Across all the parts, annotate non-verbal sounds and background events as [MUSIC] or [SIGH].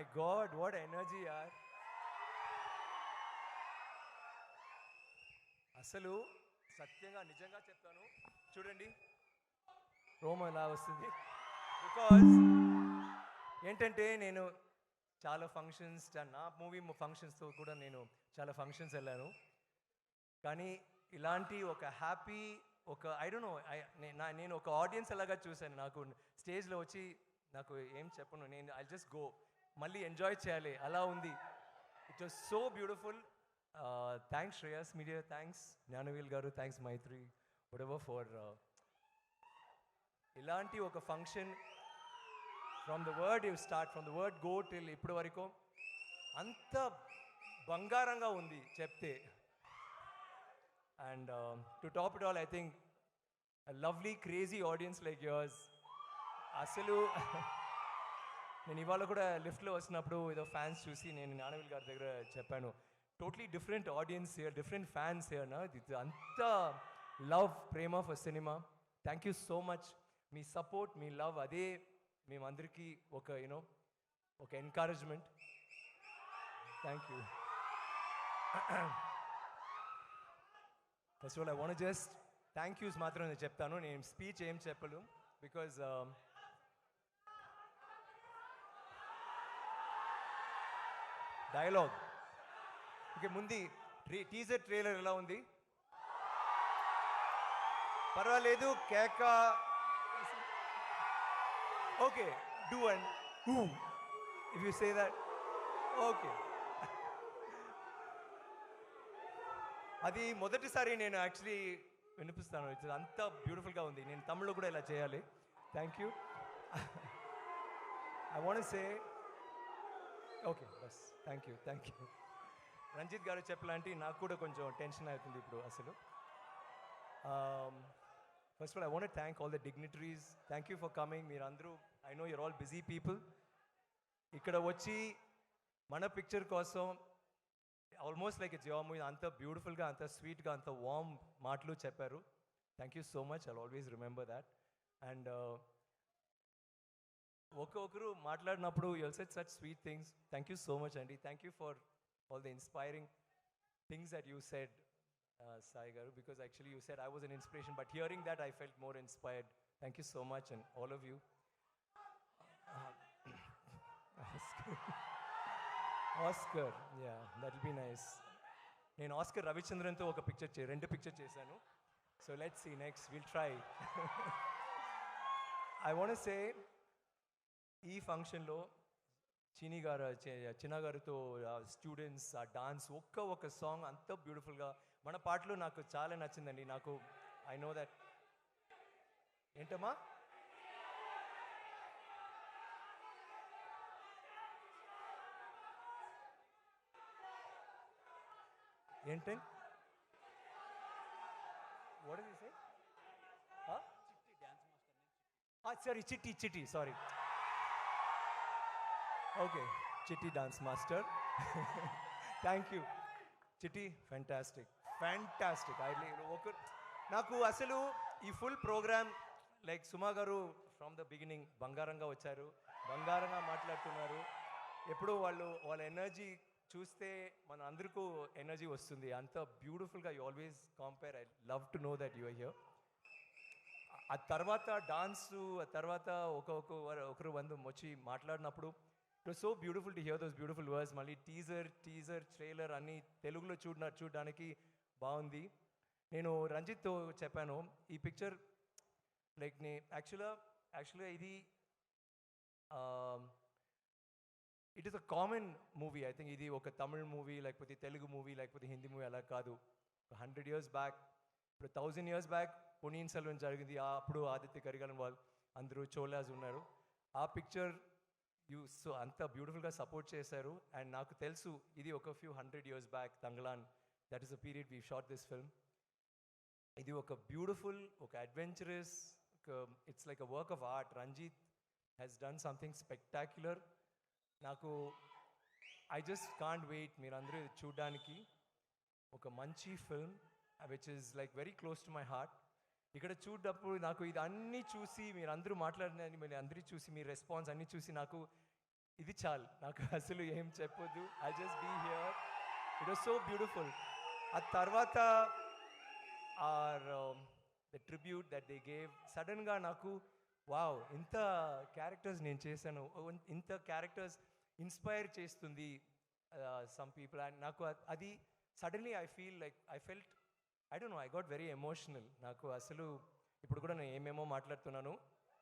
My God what energy యార్ అసలు సత్యంగా నిజంగా చెప్తాను చూడండి. రోమ ఎలా వస్తుంది? బికాజ్ ఏంటంటే నేను చాలా ఫంక్షన్స్ నా మూవీ ఫంక్షన్స్తో కూడా నేను చాలా ఫంక్షన్స్ వెళ్ళాను. కానీ ఇలాంటి ఒక హ్యాపీ ఒక ఐ డోంట్ నో నేను ఒక ఆడియన్స్ ఎలాగా చూశాను. నాకు స్టేజ్లో వచ్చి నాకు ఏం చెప్పను నేను ఐ జస్ట్ గో మళ్ళీ ఎంజాయ్ చేయాలి. అలా ఉంది. It was so beautiful thanks Shreyas media thanks Gnanavel గారు థ్యాంక్స్ మైత్రి వడెవర్ ఫర్ ఇలాంటి ఒక function from the word you start from the word go till ఇప్పటి వరకు అంత బంగారంగా ఉంది చెప్తే. And to top it all I think lovely crazy audience like yours అసలు [LAUGHS] నేను ఇవాళ కూడా లిఫ్ట్లో వచ్చినప్పుడు ఏదో ఫ్యాన్స్ చూసి నేను నానవిల్ గారి దగ్గర చెప్పాను totally different audience here different fans here నా ఇది అంత love Prema for cinema thank you so much me support మీ లవ్ అదే మేమందరికీ ఒక యూనో ఒక encouragement thank you first of all I want just thank yous మాత్రం నేను చెప్తాను. నేను స్పీచ్ ఏం చెప్పలేదు బికాజ్ డైలాగ్. ఓకే ముందు టీజర్ ట్రైలర్ ఎలా ఉంది? పర్వాలేదు కేక. Okay do and who. If you say that okay. అది మొదటిసారి నేను యాక్చువల్లీ వినిపిస్తాను. అంత బ్యూటిఫుల్గా ఉంది. నేను తమిళ్ళో కూడా ఇలా చేయాలి. Thank you I want say okay bus thank you thank you Ranjith గారు చెప్పలాంటి నాకు కూడా కొంచెం టెన్షన్ అవుతుంది ఇప్పుడు అసలు. First all I want thank all the dignitaries thank you for coming మీరు అందరూ I know you're all busy people ఇక్కడ వచ్చి మన పిక్చర్ కోసం ఆల్మోస్ట్ లైక్ జియో మూవీ అంత బ్యూటిఫుల్గా అంత స్వీట్గా అంత వామ్ మాటలు చెప్పారు. Thank you so much I always remember that and ఒక్కొక్కరు మాట్లాడినప్పుడు you'll set such sweet things thank you so much అండి thank you for all the inspiring things that you said Sai గారు because actually you said I was an inspiration but hearing that I felt more inspired thank you so much and all of you Aascar yeah that be nice నేను Oscar రవిచంద్రన్తో ఒక picture చే రెండు picture చేశాను. So let's see next will try I want say ఈ ఫంక్షన్లో చిని గారు చిన్న గారితో స్టూడెంట్స్ ఆ డాన్స్ ఒక్క ఒక్క సాంగ్ అంత బ్యూటిఫుల్గా మన పాటలు నాకు చాలా నచ్చిందండి. నాకు ఐ నో దట్ ఏంటమ్మా? ఏంటి? What is sorry Chitti Chitti sorry okay Chitti dance master thank you Chitti fantastic fantastic I ఒక నాకు అసలు ఈ ఫుల్ ప్రోగ్రామ్ లైక్ సుమా గారు ఫ్రమ్ ద బిగినింగ్ బంగారంగా వచ్చారు బంగారంగా మాట్లాడుతున్నారు ఎప్పుడూ వాళ్ళు వాళ్ళ ఎనర్జీ చూస్తే మన అందరికీ ఎనర్జీ వస్తుంది అంత బ్యూటిఫుల్గా you always compare I love to know that your here ఆ తర్వాత డాన్సు ఆ తర్వాత ఒక్కొక్క ఒకరు వంద వచ్చి మాట్లాడినప్పుడు it was so beautiful to hear those beautiful words మళ్ళీ టీజర్ టీజర్ ట్రైలర్ అన్ని తెలుగులో చూడ చూడడానికి బాగుంది. నేను రంజిత్తో చెప్పాను ఈ పిక్చర్ లైక్ నే యాక్చువల్గా యాక్చువల్గా ఇది it is a common movie I think ఇది ఒక తమిళ్ మూవీ లేకపోతే తెలుగు మూవీ లేకపోతే హిందీ మూవీ అలా కాదు. హండ్రెడ్ ఇయర్స్ బ్యాక్ ఇప్పుడు thousand years back Ponniyin Selvan జరిగింది. ఆ అప్పుడు ఆదిత్య కరిగాలం వాళ్ళు అందరూ చోలాస్ ఉన్నారు. ఆ పిక్చర్ యూ సో అంత బ్యూటిఫుల్గా సపోర్ట్ చేశారు. అండ్ నాకు తెలుసు ఇది ఒక few hundred years back Thangalaan that is a period we shot this film ఇది ఒక బ్యూటిఫుల్ ఒక అడ్వెంచరస్ ఒక it's like a work of art Ranjith has done something spectacular నాకు ఐ జస్ట్ కాంట్ వెయిట్ మీరందరూ చూడడానికి ఒక మంచి film which is like very close to my heart ఇక్కడ చూడప్పుడు నాకు ఇది అన్నీ చూసి మీరు అందరూ మాట్లాడిన మీరు అందరూ చూసి మీ రెస్పాన్స్ అన్నీ చూసి నాకు ఇది చాలు. నాకు [LAUGHS] అసలు ఏం చెప్పొద్దు. I just be here it was so beautiful ఆ తర్వాత or the tribute that they gave సడన్గా నాకు వావ్ ఇంత క్యారెక్టర్స్ నేను చేశాను. ఇంత క్యారెక్టర్స్ ఇన్స్పైర్ చేస్తుంది సమ్ పీపుల్ అండ్ నాకు అది suddenly I feel like I felt I don't know I got very emotional నాకు అసలు ఇప్పుడు కూడా నేను ఏమేమో మాట్లాడుతున్నాను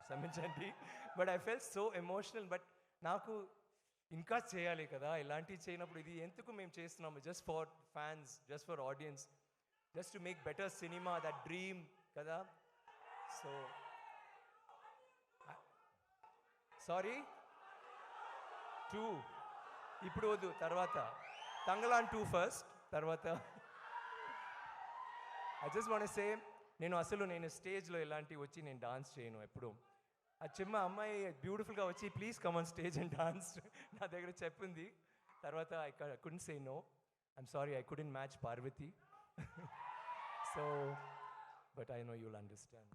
క్షమించండి. But I fell so emotional but నాకు ఇంకా చేయాలి కదా ఇలాంటివి చేయనప్పుడు ఇది ఎందుకు మేము చేస్తున్నాము? Just for fans just for audience just to make better cinema that dream కదా? సో సారీ టూ ఇప్పుడు వద్దు తర్వాత. తంగలాన్ టూ ఫస్ట్ తర్వాత ఐ జస్ట్ వాంట్ సే నేను అసలు నేను స్టేజ్లో ఇలాంటివి వచ్చి నేను డాన్స్ చేయను ఎప్పుడు. ఆ చిమ్మ అమ్మాయి బ్యూటిఫుల్గా వచ్చి please come on stage and dance నా దగ్గర చెప్పింది. తర్వాత I couldn't say no I'm sorry I couldn't match Parvathy so but I know you'll understand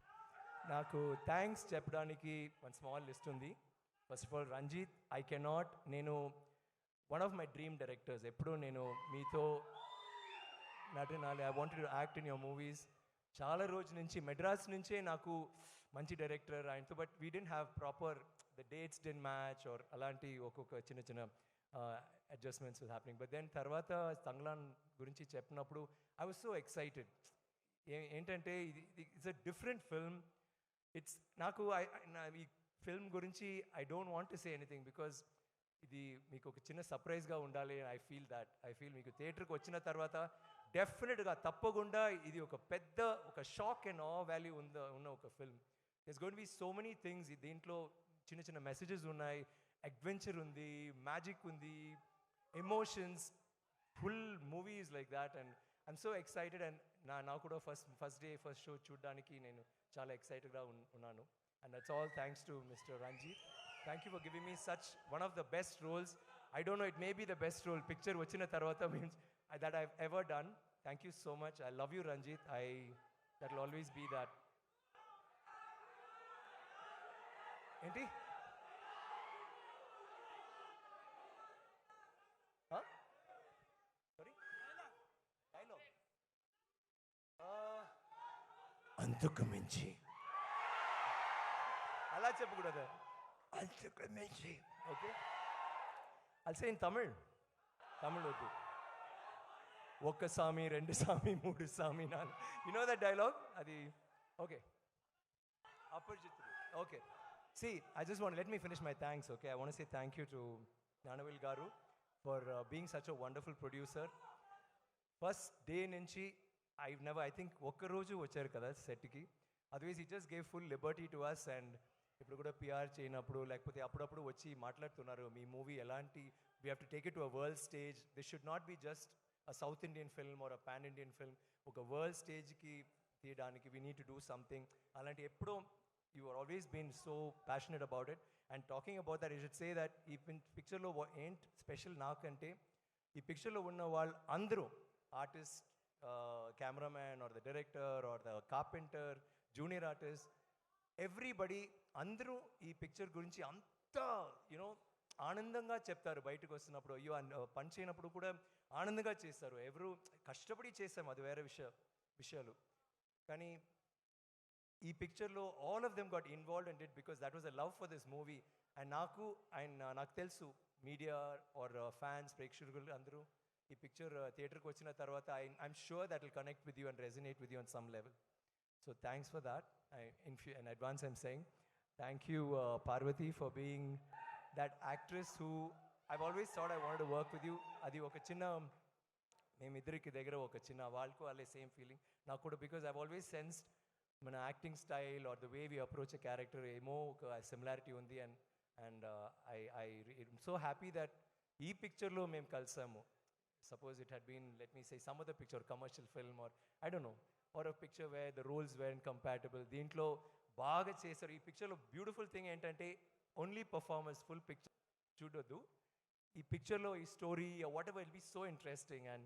నాకు థ్యాంక్స్ చెప్పడానికి వన్ స్మాల్ లిస్ట్ ఉంది. First of all Ranjith I cannot నేను one of my dream directors ఎప్పుడూ నేను మీతో నటనాలి I wanted act in your movies చాలా రోజు నుంచి మెడ్రాస్ నుంచే నాకు మంచి డైరెక్టర్ ఆయనతో but we didn't have proper the dates then match or అలాంటి ఒక్కొక్క చిన్న చిన్న అడ్జస్ట్మెంట్స్ హ్యాపెనింగ్ బట్ దెన్ తర్వాత తంగ్లాన్ గురించి చెప్పినప్పుడు ఐ వాజ్ సో ఎక్సైటెడ్ ఏంటంటే ఇది it's a different film it's నాకు ఈ ఫిల్మ్ గురించి I don't want to say anything because ఇది మీకు ఒక చిన్న సర్ప్రైజ్గా ఉండాలి. I feel that I feel మీకు థియేటర్కి వచ్చిన తర్వాత డెఫినెట్గా తప్పకుండా ఇది ఒక పెద్ద ఒక షాక్ అండ్ ఆ వాల్యూ ఉంద ఉన్న ఒక film it's gonna be so many things దీంట్లో చిన్న చిన్న మెసేజెస్ ఉన్నాయి. అడ్వెంచర్ ఉంది మ్యాజిక్ ఉంది emotions full movies like that and I'm so excited and నా నాకు కూడా first first day first show చూడడానికి నేను చాలా ఎక్సైటెడ్గా ఉన్నాను. And that's all thanks to mister Ranjith thank you for giving me such one of the best roles I don't know it may be the best role picture వచ్చిన తర్వాత means that I ever done thank you so much I love you Ranjith I that will always be that ఏంటి sorry dialogue అంతకు మించి అలా చెప్పకూడదు అంతకు మించి okay also in Tamil Tamil వద్దు ఒక్క సామి రెండు సామి మూడు సామి నాలుగు. యు నో దట్ డైలాగ్ అది okay Aparichitudu okay see I just want let me finish my thanks okay I want say thank you to Gnanavel గారు for being such a wonderful producer first day నుంచి I never I think ఒక్కరోజు వచ్చారు కదా సెట్కి otherwise he just gave full liberty to us and ఇప్పుడు కూడా PR చేయనప్పుడు లేకపోతే అప్పుడప్పుడు వచ్చి మాట్లాడుతున్నారు మీ మూవీ ఎలాంటి we have to take it to a world stage this should not be just south Indian film or pan Indian film ఒక వరల్డ్ స్టేజ్కి తీయడానికి we need to do something అలాంటి ఎప్పుడో you are always been so passionate about it and talking about that he should say that ఈ పిక్చర్లో ఏంటి special నాకంటే ఈ పిక్చర్లో ఉన్న వాళ్ళు అందరూ artist cameraman or the director or the carpenter junior artist everybody అందరూ ఈ పిక్చర్ గురించి అంత యూనో ఆనందంగా చెప్తారు బయటకు వస్తున్నప్పుడు. అయ్యో పని uh, చేయనప్పుడు కూడా ఆనందంగా చేస్తారు. ఎవరు కష్టపడి చేస్తాం అది వేరే విషయ విషయాలు. కానీ ఈ పిక్చర్లో all of them got involve and it because that was a love for this movie and నాకు అండ్ నాకు తెలుసు మీడియా ఆర్ ఫ్యాన్స్ ప్రేక్షకులు అందరూ ఈ పిక్చర్ థియేటర్కి వచ్చిన తర్వాత I I'm sure that will connect with you and resonate with you on some level so thanks for that I in few and advance I'm saying thank you Parvathy for being that actress who I always thought I want work with you అది ఒక చిన్న మేమిద్దరికి దగ్గర ఒక చిన్న వాళ్ళకు వాళ్ళే same feeling నాకు కూడా బికాజ్ ఐ ఆల్వేస్ సెన్స్డ్ మన acting style or the way we approach character ఏమో ఒక సిమిలారిటీ ఉంది and and I I so happy that ఈ పిక్చర్లో మేము కలిసాము. Suppose it had been let me say some of the picture commercial film or I don't know or a picture where the rules where and compatible దీంట్లో బాగా చేశారు. ఈ పిక్చర్లో beautiful thing ఏంటంటే ఓన్లీ పర్ఫార్మెన్స్ ఫుల్ పిక్చర్ చూడొద్దు. ఈ పిక్చర్లో ఈ story whatever will be so interesting and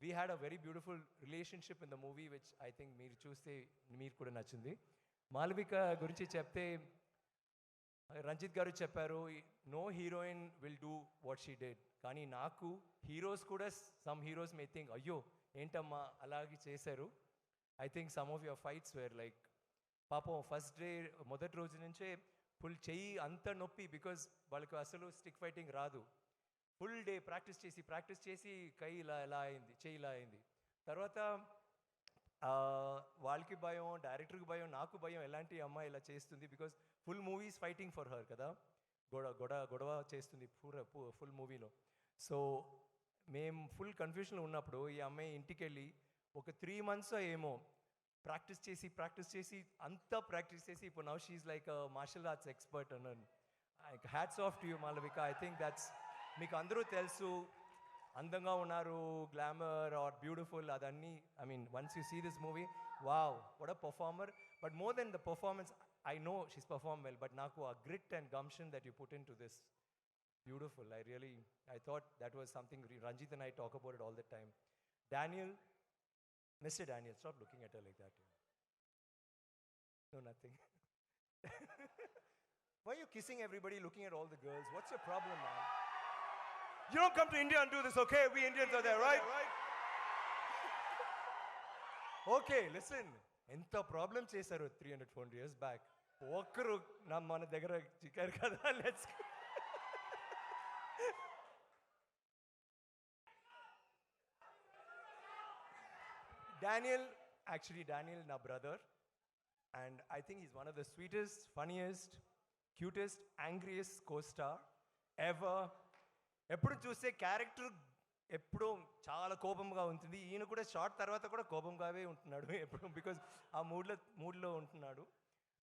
we had a very beautiful relationship in the movie which I think మీరు చూస్తే మీరు కూడా నచ్చింది. మాలవిక గురించి చెప్తే రంజిత్ గారు చెప్పారు no heroine will do what she did కానీ నాకు హీరోస్ కూడా సమ్ హీరోస్ మే థింక్ అయ్యో ఏంటమ్మా అలాగే చేశారు. I think some of your fights were like పాపం ఫస్ట్ డే మొదటి రోజు నుంచే ఫుల్ చెయ్యి అంత నొప్పి బికాజ్ వాళ్ళకి అసలు స్టిక్ ఫైటింగ్ రాదు. ఫుల్ డే ప్రాక్టీస్ చేసి ప్రాక్టీస్ చేసి కై ఇలా ఇలా అయింది చేయి ఇలా అయింది. తర్వాత వాళ్ళకి భయం డైరెక్టర్కి భయం నాకు భయం ఎలాంటి అమ్మాయి ఇలా చేస్తుంది because full movies fighting for her కదా. గొడ గొడవ గొడవ చేస్తుంది పూర ఫుల్ మూవీలో సో మేము ఫుల్ కన్ఫ్యూషన్లో ఉన్నప్పుడు ఈ అమ్మాయి ఇంటికి వెళ్ళి ఒక త్రీ మంత్స్ ఏమో ప్రాక్టీస్ చేసి ప్రాక్టీస్ చేసి అంతా ప్రాక్టీస్ చేసి ఇప్పుడు now she like martial arts expert అన్నాను. Hats off to you Malavika I think that's మీకు అందరూ తెలుసు అందంగా ఉన్నారు గ్లామర్ ఆర్ బ్యూటిఫుల్ అదన్నీ I mean once you see this movie wow what a performer but more than the performance I know she's perform well but నాకు ఆ grit and gumption that you put into this beautiful. I really, I thought that was something Re- Ranjit and I talk about it all the time. Daniel, Mr. Daniel, stop looking at her like that. No, nothing. [LAUGHS] Why are you kissing everybody, looking at all the girls? What's your problem, man? You don't come to India and do this, okay? We Indians are there, right? Okay listen ఎంత problem చేశారు three hundred four years back ఒక్కరు నా మన దగ్గర చిక్కారు కదా let's Daniel, actually, Daniel, నా brother, and I think he's one of the sweetest, funniest, cutest, angriest co-star ever. ఎప్పుడు చూస్తే క్యారెక్టర్ ఎప్పుడూ చాలా కోపంగా ఉంటుంది. ఈయన కూడా షార్ట్ తర్వాత కూడా కోపంగావే ఉంటున్నాడు [LAUGHS] ఎప్పుడు బికాజ్ ఆ మూడ్లో మూడ్లో ఉంటున్నాడు.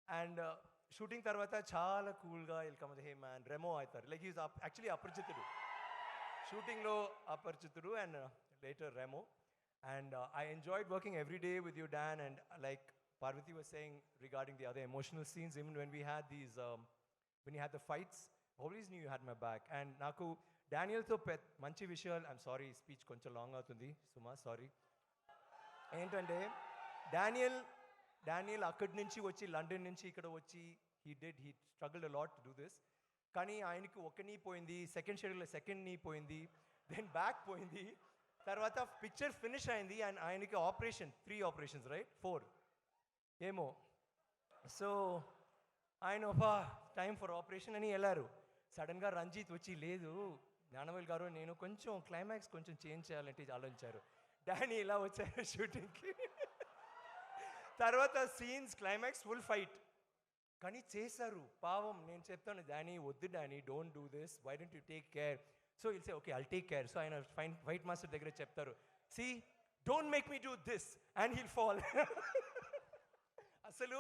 అండ్ uh, షూటింగ్ తర్వాత చాలా కూల్గా వెల్కమ్ హే మ్యాన్ రెమో అవుతారు. Like is actually Aparichitudu. షూటింగ్లో Aparichitudu and later uh, Remo. And I enjoyed working every day with you Dan and like Parvathi was saying regarding the other emotional scenes even when we had these when you had the fights always knew you had my back and నాకు డానియల్తో పె మంచి విషయాలు. I'm sorry speech కొంచెం long అవుతుంది. సుమా sorry ఏంటంటే Daniel Daniel అక్కడి నుంచి వచ్చి లండన్ నుంచి ఇక్కడ వచ్చి he did he struggle lot to do this కానీ ఆయనకి ఒక నీ పోయింది సెకండ్ షెడ్యూల్లో సెకండ్ నీ పోయింది దెన్ బ్యాక్ పోయింది. తర్వాత పిక్చర్ ఫినిష్ అయింది అండ్ ఆయనకి operation three operations right four ఏమో. సో ఆయన ఒక టైం ఫర్ ఆపరేషన్ అని వెళ్ళారు. సడన్గా రంజిత్ వచ్చి లేదు జ్ఞానవేల్ గారు నేను కొంచెం క్లైమాక్స్ కొంచెం చేంజ్ చేయాలంటే ఆలోచించారు. డానీ ఇలా వచ్చారు షూటింగ్కి తర్వాత సీన్స్ క్లైమాక్స్ ఫుల్ ఫైట్ కానీ చేశారు. పావం నేను చెప్తాను డానీ వద్దు Danny don't do this why don't you take care so ఇల్సే okay I'll take care so ఆయన ఫైన్ ఫైట్ మాస్టర్ దగ్గర చెప్తారు. See don't make me do this and he'll fall అసలు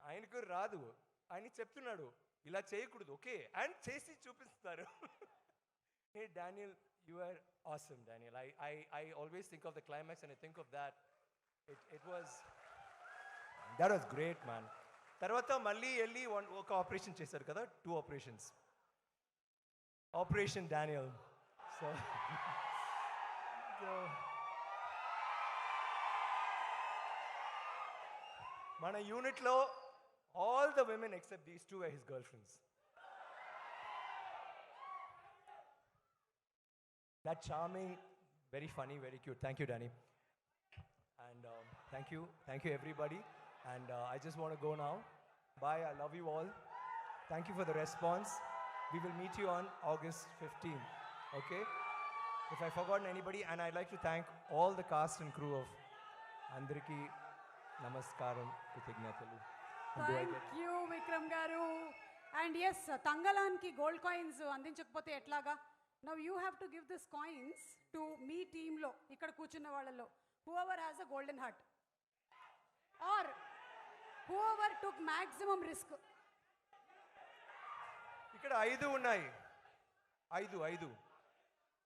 ఆయనకు రాదు. ఆయన చెప్తున్నాడు ఇలా చేయకూడదు ఓకే అండ్ చేసి చూపిస్తారు. Hey, Daniel, you are awesome, Daniel. I, I, I always think of the climax and I think of that. It, it was, that was great, man. తర్వాత మళ్ళీ వెళ్ళి వన్ ఒక ఆపరేషన్ చేశారు కదా two operations operation Daniel so మన యూనిట్లో all the women except these two his girl friends that charming very funny very cute thank you Danny And um, thank you, thank you everybody. And uh, I just want to go now. Bye, I love you all. Thank you for the response. We will meet you on August 15th. Okay? If I forgotten anybody, and I'd like to thank all the cast and crew of Andriki Namaskaram Kutignatalu. Thank you Vikram garu and yes తంగలాన్కి gold coins అందించకపోతే ఎట్లాగా now you have to give this coins to మీ టీంలో ఇక్కడ కూర్చున్న వాళ్ళలో whoever has a golden heart or whoever took maximum risk ఇక్కడ ఐదు ఉన్నాయి. ఐదు ఐదు.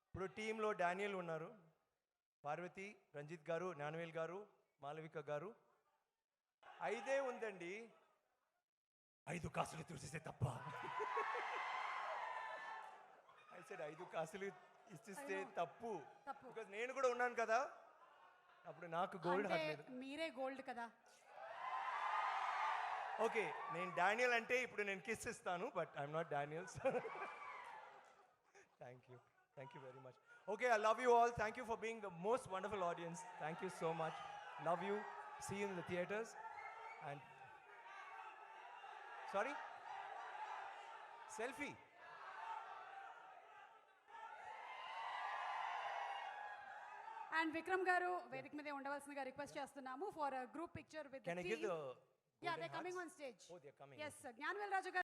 ఇప్పుడు టీంలో డానియల్ ఉన్నారు. పార్వతి రంజిత్ గారు జ్ఞానవేల్ గారు మాలవిక గారు. ఐదే ఉందండి. ఐదు కాసులు చూసేస్తే తప్ప. అయితే ఐదు కాసులు ఇచ్చిస్తే. తప్పు. బికాజ్ నేను కూడా ఉన్నాను కదా. అప్పుడు నాకు గోల్డ్ హార్ట్ మీరే గోల్డ్ కదా. ఓకే నేను డానియల్ అంటే ఇప్పుడు నేను కిస్ ఇస్తాను but I'm not Daniel thank you thank you very much okay I love you all thank you for being the most wonderful audience thank you so much love you see in the theatres and sorry selfie and Vikram garu వేదిక మీదే ఉండవలసిందిగా request చేస్తున్నాము for group picture with ya they coming on stage. S Gnanavel Raju garu